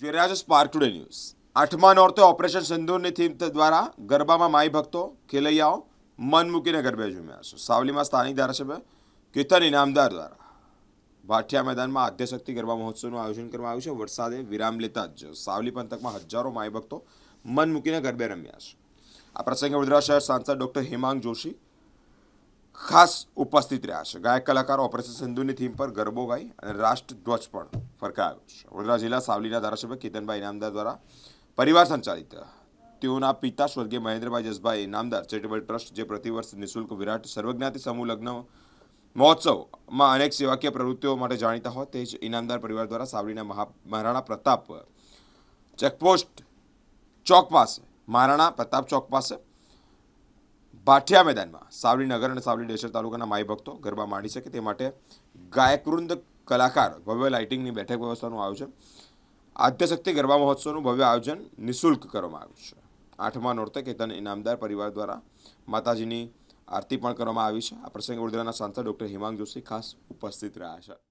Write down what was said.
જોઈ રહ્યા છો સ્પાર્ક ટુડે ન્યૂઝ આઠમા નોર્તે ઓપરેશન સિંધુરની થીમ દ્વારા ગરબામાં માઈ ભક્તો, ખેલૈયાઓ મન મૂકીને ગરબે ઝૂમ્યા છે. સાવલીમાં સ્થાનિક ધારાસભ્ય કેતન ઇનામદાર દ્વારા ભાઠિયા મેદાનમાં આદ્યશક્તિ ગરબા મહોત્સવનું આયોજન કરવામાં આવ્યું છે. વરસાદે વિરામ લેતા જ સાવલી પંથકમાં હજારો માઈ ભક્તો મન મૂકીને ગરબે રમ્યા છે. આ પ્રસંગે વડોદરા શહેર સાંસદ ડોક્ટર હેમાંગ જોશી ખાસ ઉપસ્થિત રહ્યા છે. ગાયક કલાકારો ઓપરેશન સિંધુની થીમ પર ગરબો ગાઈ અને રાષ્ટ્રધ્વજ પણ ફરકાવ્યો છે. વડોદરા જિલ્લા સાવલીના ધારાસભ્ય કેતનભાઈ ઇનામદાર દ્વારા પરિવાર સંચાલિત. તેઓના પિતા સ્વર્ગીય મહેન્દ્રભાઈ જસભાઈ ઇનામદાર ચેરિટેબલ ટ્રસ્ટ જે પ્રતિવર્ષ નિઃશુલ્ક વિરાટ સર્વજ્ઞાતિ સમૂહ લગ્ન મહોત્સવમાં અનેક સેવાકીય પ્રવૃત્તિઓ માટે જાણીતા હોય તે જ ઇનામદાર પરિવાર દ્વારા સાવલીના મહા, મહારાણા પ્રતાપ ચેકપોસ્ટ ચોક પાસે, મહારાણા પ્રતાપ ચોક પાસે, ભાઠિયા મેદાનમાં સાવલી નગર અને સાવલી ડેસર તાલુકાના માઈ ભક્તો ગરબા માણી શકે તે માટે ગાયકવૃંદ કલાકાર, ભવ્ય લાઇટિંગની બેઠક વ્યવસ્થાનું આયોજન, આદ્યશક્તિ ગરબા મહોત્સવનું ભવ્ય આયોજન નિઃશુલ્ક કરવામાં આવ્યું છે. આઠમા નોરતે કેતન ઇનામદાર પરિવાર દ્વારા માતાજીની આરતી પણ કરવામાં આવી છે. આ પ્રસંગે વડોદરાના સાંસદ ડૉક્ટર હિમાંગ જોશી ખાસ ઉપસ્થિત રહ્યા છે.